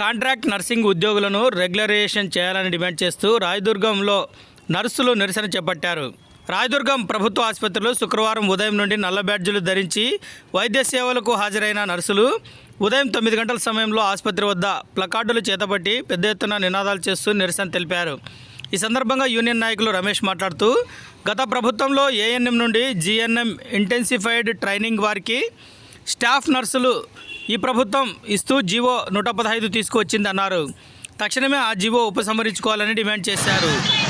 Contract nursing ఉద్యోగులను regularisation చేయాలని demand చేస్తూ రాయదుర్గంలో నర్సులు నిరసన చేపట్టారు. రాయదుర్గం ప్రభుత్వ ఆసుపత్రిలో శుక్రవారం ఉదయం నుండి నల్ల బ్యాడ్జీలు ధరించి వైద్య సేవలకు హాజరైన నర్సులు ఉదయం తొమ్మిది గంటల సమయంలో ఆసుపత్రి వద్ద ప్లకార్డులు చేతపట్టి పెద్ద ఎత్తున నినాదాలు చేస్తూ నిరసన తెలిపారు. ఈ సందర్భంగా యూనియన్ నాయకులు రమేష్ మాట్లాడుతూ గత ప్రభుత్వంలో ఏఎన్ఎం నుండి జీఎన్ఎం ఇంటెన్సిఫైడ్ ట్రైనింగ్ వారికి స్టాఫ్ నర్సులు ఈ ప్రభుత్వం ఇస్తూ జీవో నూట పదహైదు తీసుకువచ్చిందన్నారు. తక్షణమే ఆ జీవో ఉపసంహరించుకోవాలని డిమాండ్ చేశారు.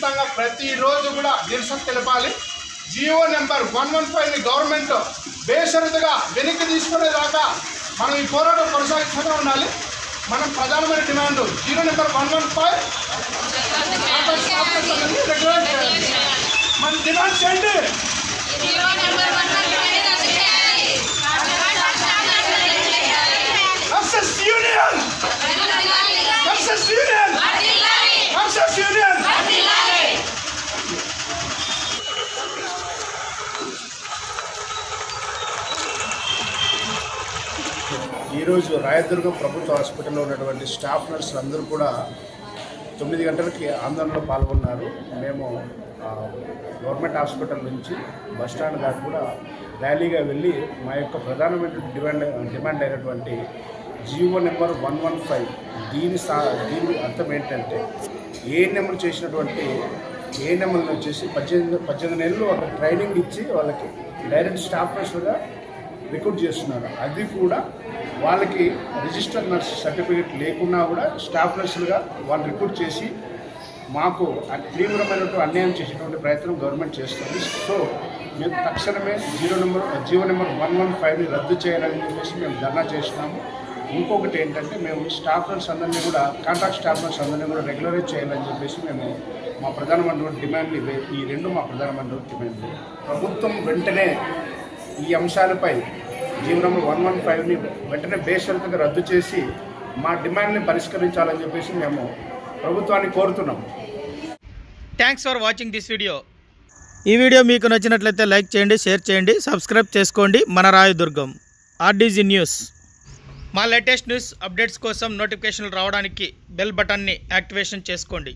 ఖచ్చితంగా ప్రతిరోజు కూడా నిరసన తెలపాలి. జియో నెంబర్ వన్ వన్ ఫైవ్ని గవర్నమెంట్ బేషరతుగా వెనక్కి తీసుకునేదాకా మనం ఈ పోరాటం కొనసాగిస్తూనే ఉండాలి. మనం ప్రధానమైన demand zero number one one five ఈరోజు రాయదుర్గం ప్రభుత్వ హాస్పిటల్లో ఉన్నటువంటి స్టాఫ్ నర్సులు అందరూ కూడా తొమ్మిది గంటలకి ఆందోళనలో పాల్గొన్నారు. మేము గవర్నమెంట్ హాస్పిటల్ నుంచి బస్ స్టాండ్ దాకా కూడా ర్యాలీగా వెళ్ళి మా యొక్క ప్రధానమైన డిమాండ్ డిమాండ్ అయినటువంటి GO number one one five దీని సా దీని అర్థం ఏంటంటే ఏ నెంబర్ చేసినటువంటి ఏ నెంబర్లు వచ్చేసి పద్దెనిమిది పద్దెనిమిది నెలలు వాళ్ళకి ట్రైనింగ్ ఇచ్చి వాళ్ళకి డైరెక్ట్ స్టాఫ్ నర్సులుగా రిక్రూట్ చేస్తున్నారు. అది కూడా వాళ్ళకి రిజిస్టర్ నర్స్ సర్టిఫికేట్ లేకున్నా కూడా స్టాఫ్ నర్సులుగా వాళ్ళు రిక్రూట్ చేసి మాకు అ- తీవ్రమైనటువంటి అన్యాయం చేసేటువంటి ప్రయత్నం గవర్నమెంట్ చేస్తుంది. సో మేము తక్షణమే zero number GO number one one ఫైవ్ని రద్దు చేయాలని చెప్పేసి మేము ధర్నా చేసినాము ఇంకొకటి ఏంటంటే మేము స్టాఫ్ నర్స్ అందరినీ కూడా కాంట్రాక్ట్ స్టాఫ్ నర్స్ అందరినీ కూడా రెగ్యులరైజ్ చేయాలని చెప్పేసి మేము మా ప్రధానమంత్రి డిమాండ్లు ఇవే ఈ రెండు మా ప్రధానమంత్రి డిమాండ్లు. ప్రభుత్వం వెంటనే ఈ అంశాలపై జీవో నెంబర్ వన్ వన్ ఫైవ్ని వెంటనే బేషరతుగా రద్దు చేసి మా డిమాండ్ని పరిష్కరించాలని చెప్పేసి మేము ప్రభుత్వాన్ని కోరుతున్నాం thanks for watching this video ఈ వీడియో మీకు నచ్చినట్లయితే లైక్ చేయండి షేర్ చేయండి సబ్స్క్రైబ్ చేసుకోండి. మన రాయదుర్గం ఆర్డీజీ న్యూస్ మా లేటెస్ట్ న్యూస్ అప్డేట్స్ కోసం నోటిఫికేషన్లు రావడానికి బెల్ బటన్ని యాక్టివేషన్ చేసుకోండి.